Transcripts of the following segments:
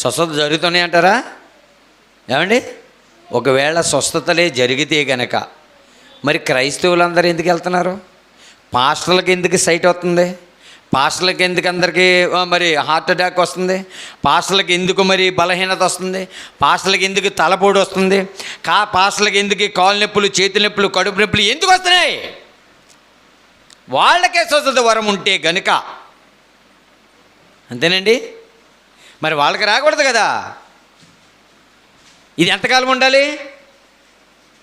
స్వస్థత జరుగుతున్నాయి అంటారా? ఏమండి? ఒకవేళ స్వస్థతలే జరిగితే గనక మరి క్రైస్తవులందరూ ఎందుకు వెళ్తున్నారు? పాస్టర్లకు ఎందుకు సైట్ అవుతుంది పాస్టర్లకు ఎందుకు అందరికీ మరి హార్ట్ అటాక్ వస్తుంది? పాస్టర్లకు ఎందుకు మరి బలహీనత వస్తుంది? పాస్టర్లకు ఎందుకు తలపోడు వస్తుంది? కా పాస్టర్లకు ఎందుకు కాళ్ళ కాలు నొప్పులు చేతి నొప్పులు కడుపు నొప్పులు ఎందుకు వస్తున్నాయి? వాళ్ళకే స్వస్థత వరం ఉంటే గనుక అంతేనండి? మరి వాళ్ళకి రాకూడదు కదా. ఇది ఎంతకాలం ఉండాలి?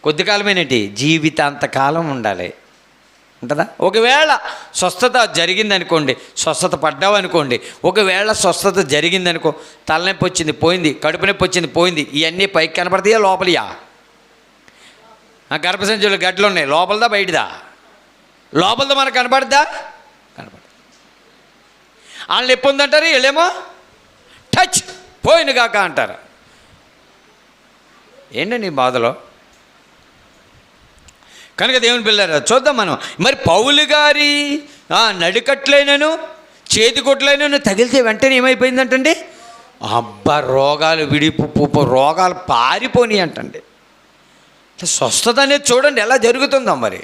కొద్ది కాలమేనంటి? జీవితాంతకాలం ఉండాలి. ఉంటుందా? ఒకవేళ స్వస్థత జరిగిందనుకోండి స్వస్థత పడ్డావు అనుకోండి ఒకవేళ స్వస్థత జరిగిందనుకో తలనొప్పి వచ్చింది పోయింది కడుపు నొప్పి వచ్చింది పోయింది ఇవన్నీ పైకి కనపడతాయా లోపలియా? ఆ గర్భసంచులు గడ్డలు ఉన్నాయి లోపలదా బయటదా? లోపలదా మనకు కనపడద్దా? కనపడదు. వాళ్ళు నొప్పి ఉందంటారు వీళ్ళేమో టచ్ పోయిన కాక అంటారు. ఏంటండి నీ బాధలో? కనుక దేవుని పిల్లరా చూద్దాం మనం. మరి పౌలు గారి నడికట్లైనను చేతి కొట్లైనను తగిలితే వెంటనే ఏమైపోయిందంటండి? అబ్బా రోగాలు విడిపు రోగాలు పారిపోని అంటండి స్వస్థత అనేది చూడండి ఎలా జరుగుతుందో మరి.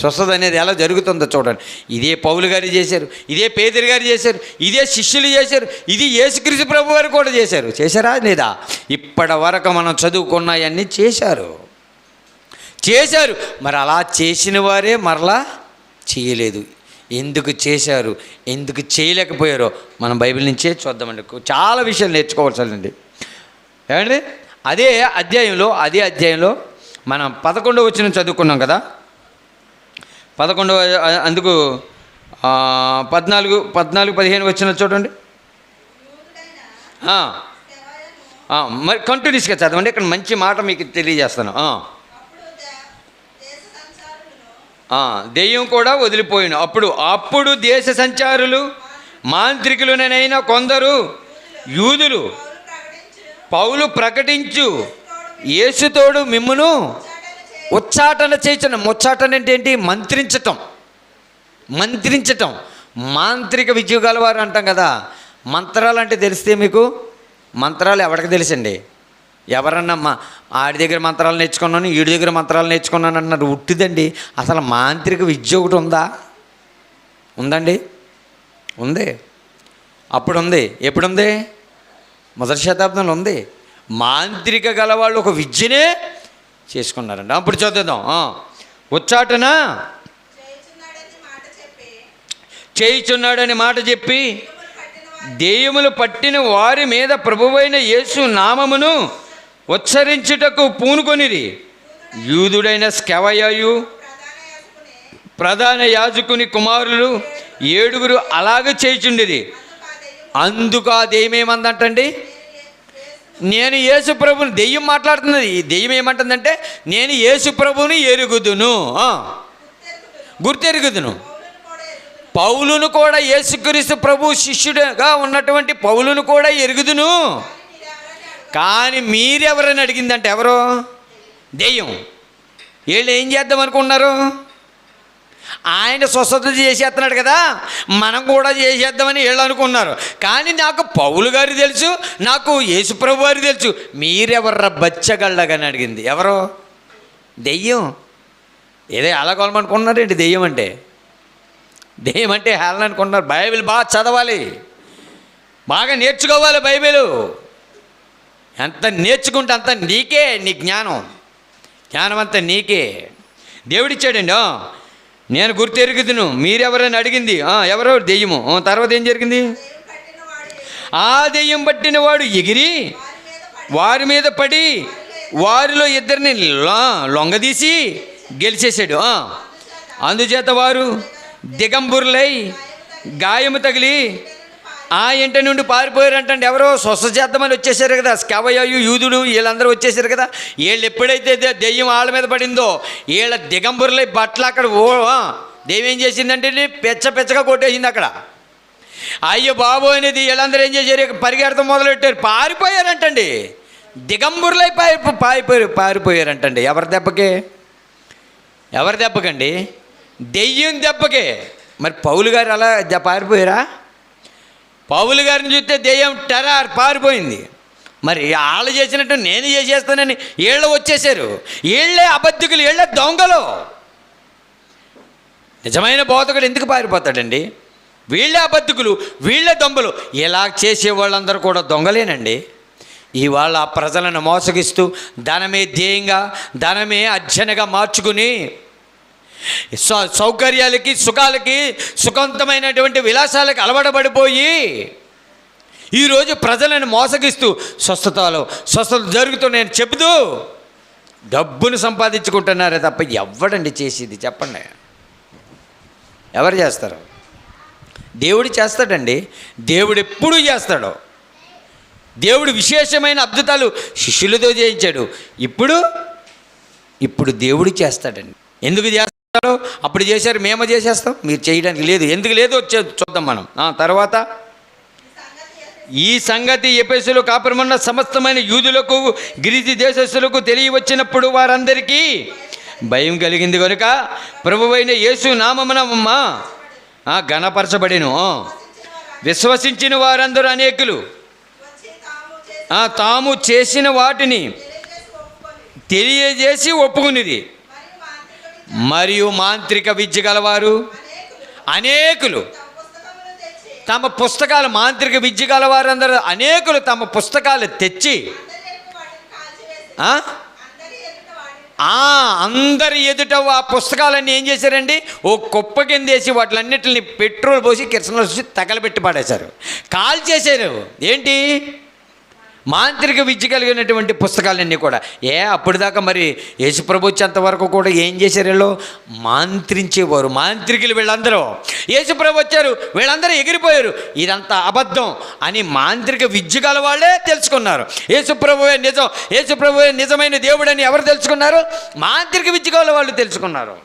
స్వస్థత అనేది ఎలా జరుగుతుందో చూడండి. ఇదే పౌలు గారు చేశారు ఇదే పేదరి గారు చేశారు ఇదే శిష్యులు చేశారు ఇది యేసుక్రీస్తు ప్రభు వారు కూడా చేశారు. చేశారా లేదా? ఇప్పటి వరకు మనం చదువుకున్నాయన్నీ చేశారు. చేశారు. మరి అలా చేసిన వారే మరలా చేయలేదు. ఎందుకు చేశారు? ఎందుకు చేయలేకపోయారో మనం బైబిల్ నుంచే చూద్దామండి. చాలా విషయాలు నేర్చుకోవాల్సిందండి ఏమండి? అదే అధ్యాయంలో అదే అధ్యాయంలో మనం పదకొండవ వచ్చిన చదువుకున్నాం కదా? పదకొండవ అందుకు పద్నాలుగు పద్నాలుగు పదిహేను వచ్చిన చూడండి మరి కంటిన్యూస్గా చదవండి. ఇక్కడ మంచి మాట మీకు తెలియజేస్తాను. దెయ్యం కూడా వదిలిపోయిన అప్పుడు అప్పుడు దేశ సంచారులు మాంత్రికులనైనా కొందరు యూదులు పౌలు ప్రకటించు యేసుతోడు మిమ్మును ఉచ్చాటన చేయించడం ముచ్చాటన అంటే ఏంటి? మంత్రించటం. మంత్రించటం. మాంత్రిక విద్య గలవారు అంటాం కదా మంత్రాలు అంటే తెలిస్తే మీకు? మంత్రాలు ఎవరికి తెలుసండి? ఎవరన్నా మా ఆడి దగ్గర మంత్రాలు నేర్చుకున్నాను ఈడి దగ్గర మంత్రాలు నేర్చుకున్నాను అన్నారు ఉట్టిదండి. అసలు మాంత్రిక విద్య ఒకటి ఉందా? ఉందండి? ఉంది. అప్పుడు ఉంది ఎప్పుడు ఉంది మొదటి శతాబ్దంలో ఉంది. మాంత్రిక గలవాళ్ళు ఒక విద్యనే చేసుకున్నారండి. అప్పుడు చదువుదాం. ఆ. ఉచ్చాటన? చేయుచున్నాడని మాట చెప్పి దెయ్యములు పట్టిన వారి మీద ప్రభువైన యేసు నామమును ఉచ్చరించుటకు పూనుకొనిరి. యూదుడైన స్కెవయు ప్రధాన యాజకుని కుమారులు ఏడుగురు అలాగ చేయుచుండిరి. అందుకు అదేమేమందంటండి దెయ్యం నేను యేసు ప్రభుని దెయ్యం మాట్లాడుతున్నది. ఈ దెయ్యం ఏమంటుందంటే నేను యేసు ప్రభుని ఎరుగుదును. గుర్తెరుగుదును. పౌలును కూడా యేసుక్రీస్తు ప్రభు శిష్యుడుగా ఉన్నటువంటి పౌలును కూడా ఎరుగుదును. కానీ మీరెవరని అడిగిందంటే ఎవరు? దెయ్యం. వీళ్ళు ఏం చేద్దాం అనుకున్నారు ఆయన స్వస్థత చేసేస్తున్నాడు కదా. మనం కూడా చేసేద్దామని వీళ్ళు అనుకున్నారు. కానీ నాకు పౌలు గారు తెలుసు నాకు యేసుప్రభు గారు తెలుసు. మీరెవర్రా బచ్చగళ్ళగని అడిగింది. ఎవరు? దెయ్యం. ఏదో అలా కొలమనుకున్నారేంటి దెయ్యం అంటే? దెయ్యం అంటే హేళన బైబిల్ బాగా చదవాలి. బాగా నేర్చుకోవాలి బైబిల్. ఎంత నేర్చుకుంటే అంత నీకే నీ జ్ఞానం. జ్ఞానం అంతా నీకే. దేవుడిచ్చాడండి నేను గుర్తెరుగుదును. మీరెవరని అడిగింది? ఎవరో దెయ్యము. తర్వాత ఏం జరిగింది? ఆ దెయ్యం పట్టిన వాడు ఎగిరి వారి మీద పడి వారిలో ఇద్దరిని లొంగదీసి గెలిచేశాడు. అందుచేత వారు దిగంబురులై గాయము తగిలి ఆ ఇంటి నుండి పారిపోయారంటండి ఎవరో స్వస్థ చేద్దామని వచ్చేసారు కదా. స్కవయు యూదుడు వీళ్ళందరూ వచ్చేసారు కదా. వీళ్ళు ఎప్పుడైతే దెయ్యం వాళ్ళ మీద పడిందో వీళ్ళ దిగంబరులై బట్టలు అక్కడ ఓ దేవేం చేసిందంటే పెచ్చ పెచ్చగా కొట్టేసింది అక్కడ. అయ్యో బాబు అనేది వీళ్ళందరూ ఏం చేశారు? పరిగెడతం మొదలెట్టారు పారిపోయారంటండి. దిగంబరులై పారి పారిపోయారు పారిపోయారంటండి. ఎవరి దెబ్బకి? ఎవరి దెబ్బకండి? దెయ్యం దెబ్బకే. మరి పౌలు గారు అలా పారిపోయారా? పౌలు గారిని చూస్తే దెయ్యం టెరార్ పారిపోయింది. మరి వాళ్ళు చేసినట్టు నేను చేసేస్తానని వీళ్ళు వచ్చేసారు. వీళ్ళే అబద్ధికులు వీళ్ళే దొంగలు. నిజమైన బోధకుడు ఎందుకు పారిపోతాడండి? వీళ్ళే అబద్ధికులు వీళ్ళే దొంగలు. ఇలా చేసే వాళ్ళందరూ కూడా దొంగలేనండి. ఇవాళ ఆ ప్రజలను మోసగిస్తూ ధనమే ధ్యేయంగా ధనమే అర్జనగా మార్చుకుని సౌకర్యాలకి సుఖాలకి సుఖవంతమైనటువంటి విలాసాలకి అలవాటుపడిపోయి ఈరోజు ప్రజలను మోసగిస్తూ స్వస్థతలు స్వస్థత జరుగుతున్నాయని చెబుతూ డబ్బును సంపాదించుకుంటున్నారే తప్ప ఎవడండి చేసేది చెప్పండి. ఎవరు చేస్తారు? దేవుడు చేస్తాడండి. దేవుడు ఎప్పుడూ చేస్తాడు. దేవుడు విశేషమైన అద్భుతాలు శిష్యులతో చేయించాడు. ఇప్పుడు ఇప్పుడు దేవుడు చేస్తాడండి. ఎందుకు చేస్తాడు అప్పుడు చేశారు మేము చేసేస్తాం. మీరు చేయడానికి లేదు. ఎందుకు లేదు వచ్చే చూద్దాం మనం. తర్వాత ఈ సంగతి ఎపెసులు కాపురమున్న సమస్తమైన యూదులకు గిరిజి దేశస్సులకు తెలియవచ్చినప్పుడు వారందరికీ భయం కలిగింది కనుక ప్రభువైన యేసు నామమునమ్మా ఘనపరచబడిను విశ్వసించిన వారందరూ అనేకులు తాము చేసిన వాటిని తెలియజేసి ఒప్పుకునిది. మరియు మాంత్రిక విద్య గలవారు అనేకులు. తమ పుస్తకాలు మాంత్రిక విద్య గలవారందరూ అనేకులు తమ పుస్తకాలు తెచ్చి అందరి ఎదుట ఆ పుస్తకాలన్నీ ఏం చేశారండి? ఓ కుప్ప కింద వేసి వాటిలన్నిటిని పెట్రోల్ పోసి కిరసనలో చూసి తగలబెట్టి పాడేశారు. కాల్ చేశారు ఏంటి? మాంత్రిక విద్య కలిగినటువంటి పుస్తకాలన్నీ కూడా. ఏ అప్పటిదాకా దాకా మరి యేసుప్రభు వచ్చేంతవరకు కూడా ఏం చేశారు వీళ్ళు? మాంత్రించేవారు. మాంత్రికులు వీళ్ళందరూ. యేసుప్రభు వచ్చారు. వీళ్ళందరూ ఎగిరిపోయారు. ఇదంతా అబద్ధం అని మాంత్రిక విద్య గల వాళ్ళే తెలుసుకున్నారు. యేసుప్రభువే నిజం. యేసుప్రభువే నిజమైన దేవుడని ఎవరు తెలుసుకున్నారు? మాంత్రిక విద్య గల వాళ్ళు తెలుసుకున్నారు.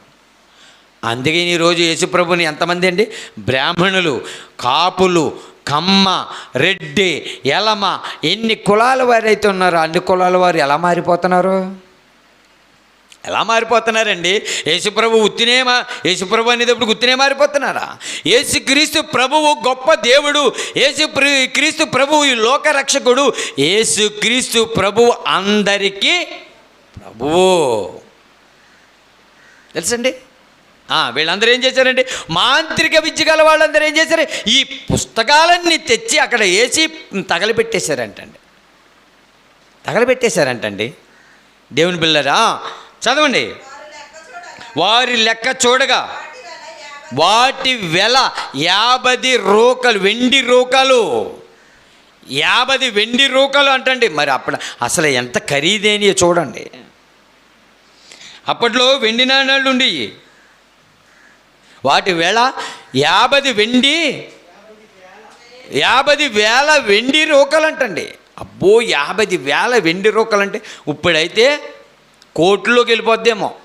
అందుకే ఈరోజు యేసుప్రభుని ఎంతమంది అండి? బ్రాహ్మణులు కాపులు కమ్మ రెడ్డి ఎలమ ఎన్ని కులాల వారైతే ఉన్నారో అన్ని కులాల వారు ఎలా మారిపోతున్నారు? ఎలా మారిపోతున్నారండి? యేసుప్రభు ఉత్తినే మా యేసుప్రభు అనేటప్పుడు గుత్తినే మారిపోతున్నారా? యేసుక్రీస్తు ప్రభువు గొప్ప దేవుడు యేసు క్రీస్తు ప్రభువు ఈ లోక రక్షకుడు యేసుక్రీస్తు ప్రభువు అందరికీ ప్రభువు. తెలుసండి? వీళ్ళందరూ ఏం చేశారండి? మాంత్రిక విద్య గల వాళ్ళందరూ ఏం చేశారు? ఈ పుస్తకాలన్నీ తెచ్చి అక్కడ వేసి తగలబెట్టేశారంటండి. తగలబెట్టేశారంటండి. దేవుని పిల్లరా చదవండి. వారి లెక్క చూడగా వాటి వెల యాభై రూకలు వెండి రూకలు. యాభై వెండి రూకలు అంటండి. మరి అప్పుడు అసలు ఎంత ఖరీదైనయో చూడండి. అప్పట్లో వెండి నాణాలు ఉండేవి వాటి వేళ యాభై వెండి యాభై వేల వెండి రూకలు అంటండి అబ్బో యాభై వేల వెండి రూకలు అంటే ఇప్పుడైతే కోట్లోకి వెళ్ళిపోద్దేమో.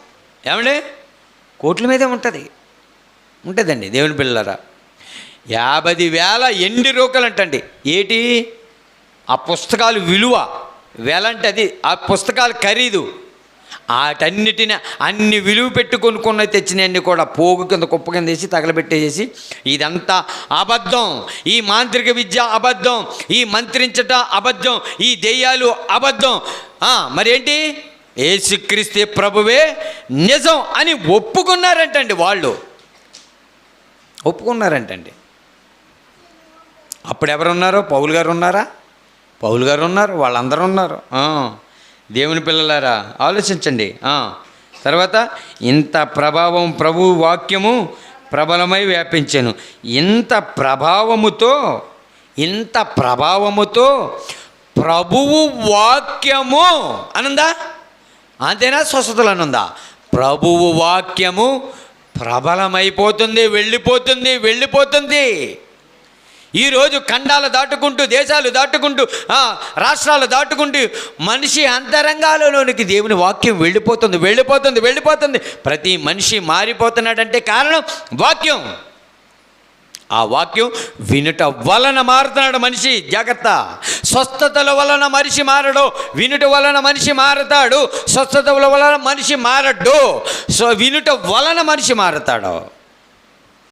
ఏమండి? కోట్ల మీదే ఉంటుంది. ఉంటుందండి దేవుని పిల్లరా యాభై వేల ఎండి రూకలు అంటండి ఏటి? ఆ పుస్తకాలు విలువ. వేల అది ఆ పుస్తకాలు ఖరీదు. వాటన్నిటిని అన్ని విలువ పెట్టుకొనుకున్న తెచ్చినవన్నీ కూడా పోగు కింద కుప్ప కింద వేసి తగలబెట్టేసేసి ఇదంతా అబద్ధం. ఈ మాంత్రిక విద్య అబద్ధం. ఈ మంత్రించట అబద్ధం. ఈ దెయ్యాలు అబద్ధం. మరేంటి? ఏసుక్రీస్తే ప్రభువే నిజం అని ఒప్పుకున్నారంటండి వాళ్ళు. ఒప్పుకున్నారంటండి. అప్పుడు ఎవరున్నారు పౌలు గారు ఉన్నారా? పౌలు గారు ఉన్నారు. వాళ్ళందరూ ఉన్నారు. దేవుని పిల్లలారా ఆలోచించండి. తర్వాత ఇంత ప్రభావం ప్రభు వాక్యము ప్రబలమై వ్యాపించాను. ఇంత ప్రభావముతో ఇంత ప్రభావముతో ప్రభువు వాక్యము అనుందా? అంతేనా? స్వస్థతలు అనుందా? ప్రభువు వాక్యము ప్రబలమైపోతుంది వెళ్ళిపోతుంది వెళ్ళిపోతుంది. ఈరోజు ఖండాలు దాటుకుంటూ దేశాలు దాటుకుంటూ రాష్ట్రాలు దాటుకుంటూ మనిషి అంతరంగాలలోనికి దేవుని వాక్యం వెళ్ళిపోతుంది వెళ్ళిపోతుంది వెళ్ళిపోతుంది. ప్రతి మనిషి మారిపోతున్నాడంటే కారణం వాక్యం. ఆ వాక్యం వినుట వలన మారుతున్నాడు మనిషి జాగ్రత్త. స్వస్థతల వలన మనిషి మారడు వినుట వలన మనిషి మారతాడు స్వస్థతల వలన మనిషి మారడు. సో వినుట వలన మనిషి మారతాడు.